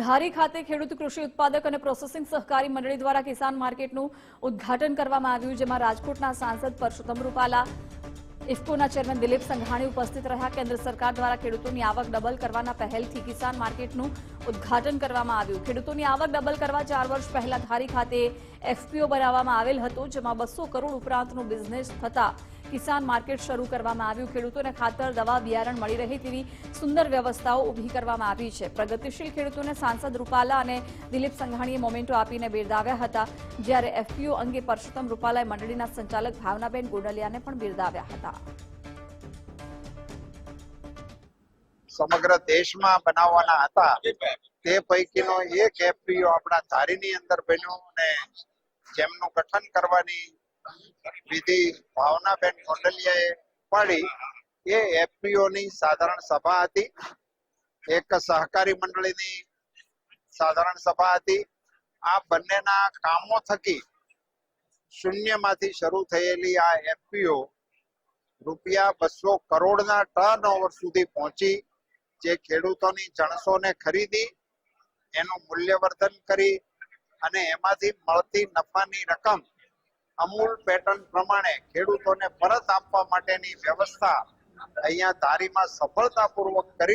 ધારી ખાતે ખેડૂત કૃષિ ઉત્પાદક અને પ્રોસેસિંગ સહકારી મંડળી દ્વારા કિસાન માર્કેટનું ઉદ્ઘાટન કરવામાં આવ્યું, જેમાં રાજકોટના સાંસદ પરસોત્તમ રૂપાલા, ઇફકોના ચેરમેન દિલીપ સંઘાણી ઉપસ્થિત રહ્યા. કેન્દ્ર સરકાર દ્વારા ખેડૂતોની આવક ડબલ કરવાના પહેલથી કિસાન માર્કેટનું ઉદ્ઘાટન કરવામાં આવ્યું. ખેડૂતોની આવક ડબલ કરવા ચાર વર્ષ પહેલા ધારી ખાતે એફપીઓ બનાવવામાં આવેલ હતું, જેમાં બસો કરોડ ઉપરાંતનો બિઝનેસ થતા કિસાન માર્કેટ શરૂ કરવામાં આવ્યું. ખેડૂતોને ખાતર, દવા, બિયારણ મળી રહે તેવી સુંદર વ્યવસ્થાઓ ઊભી કરવામાં આવી છે. પ્રગતિશીલ ખેડૂતોને સાંસદ રૂપાલા અને દિલીપ સંઘાણીએ મોમેન્ટો આપીને બિરદાવ્યા હતા, જ્યારે એફપીઓ અંગે પરસોત્તમ રૂપાલાએ મંડળીના સંચાલક ભાવનાબેન ગોડલિયાને પણ બિરદાવ્યા હતા. સમગ્ર દેશમાં બનાવવાના હતા. તે પૈકીનો એક એફપીઓ આપણા ધારીની અંદર બન્યો અને જેમનું ગઠન કરવાની વિધિ ભાવનાબેન કોંડલિયાએ પાડી. એ એફપીઓની સાધારણ સભા હતી. એક સહકારી મંડળીની સાધારણ સભા હતી. આ બંનેના કામો થકી શૂન્યમાંથી શરૂ થયેલી આ એફપીઓ રૂપિયા બસો કરોડના ટર્ન ઓવર સુધી પહોંચી, જે ખેડૂતોની જણસોને ખરીદી, એનું મૂલ્યવર્ધન કરી અને એમાંથી મળતી નફાની રકમ અમૂલ પેટર્ન પ્રમાણે ખેડૂતોને પરત આપવા માટેની વ્યવસ્થા અહીંયા ધારીમાં સફળતાપૂર્વક કરી